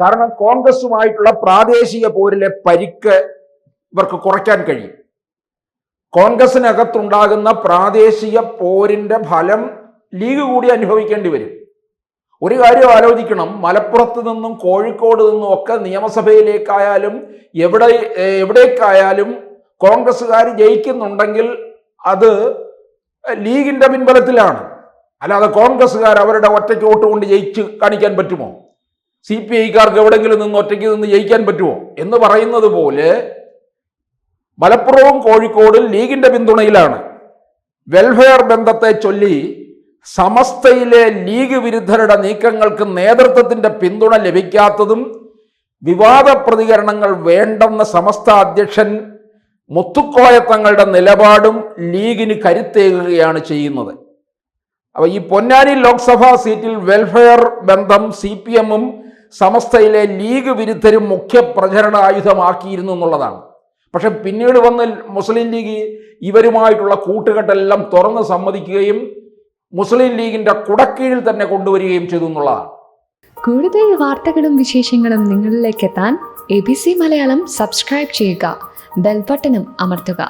കാരണം കോൺഗ്രസുമായിട്ടുള്ള പ്രാദേശിക പോരിലെ പരിക്ക് ഇവർക്ക് കുറയ്ക്കാൻ കഴിയും. കോൺഗ്രസിനകത്തുണ്ടാകുന്ന പ്രാദേശിക പോരിന്റെ ഫലം ലീഗ് കൂടി അനുഭവിക്കേണ്ടി വരും. ഒരു കാര്യം ആലോചിക്കണം. മലപ്പുറത്ത് നിന്നും കോഴിക്കോട് നിന്നും ഒക്കെ നിയമസഭയിലേക്കായാലും എവിടെ എവിടേക്കായാലും കോൺഗ്രസ്സുകാർ ജയിക്കുന്നുണ്ടെങ്കിൽ അത് ലീഗിന്റെ പിൻബലത്തിലാണ്. അല്ലാതെ കോൺഗ്രസ്സുകാർ അവരുടെ ഒറ്റയ്ക്ക് വോട്ട് കൊണ്ട് ജയിച്ച് കാണിക്കാൻ പറ്റുമോ? സി പി ഐക്കാർക്ക് എവിടെങ്കിലും നിന്ന് ഒറ്റയ്ക്ക് നിന്ന് ജയിക്കാൻ പറ്റുമോ എന്ന് പറയുന്നത് പോലെ മലപ്പുറവും കോഴിക്കോടും ലീഗിന്റെ പിന്തുണയിലാണ്. വെൽഫെയർ ബന്ധത്തെ ചൊല്ലി സമസ്തയിലെ ലീഗ് വിരുദ്ധരുടെ നീക്കങ്ങൾക്ക് നേതൃത്വത്തിന്റെ പിന്തുണ ലഭിക്കാത്തതും വിവാദ പ്രതികരണങ്ങൾ വേണ്ടെന്ന സമസ്ത അധ്യക്ഷൻ മുത്തുക്കോയത്തങ്ങളുടെ നിലപാടും ലീഗിന് കരുത്തേകുകയാണ് ചെയ്യുന്നത്. അപ്പോൾ ഈ പൊന്നാനി ലോക്സഭാ സീറ്റിൽ വെൽഫെയർ ബന്ധം സി പി എമ്മും സമസ്തയിലെ ലീഗ് വിരുദ്ധരും മുഖ്യ പ്രചരണ ആയുധമാക്കിയിരുന്നു എന്നുള്ളതാണ്. പക്ഷെ പിന്നീട് വന്ന് മുസ്ലിം ലീഗ് ഇവരുമായിട്ടുള്ള കൂട്ടുകെട്ടെല്ലാം തുറന്ന് സമ്മതിക്കുകയും മുസ്ലിം ലീഗിന്റെ കുടക്കീഴിൽ തന്നെ കൊണ്ടുവരികയും ചെയ്തു എന്നുള്ളതാണ്. കൂടുതൽ വാർത്തകളും വിശേഷങ്ങളും നിങ്ങളിലേക്ക് എത്താൻ A B C Malayalam subscribe ചെയ്യുക ബെൽബട്ടനും അമർത്തുക.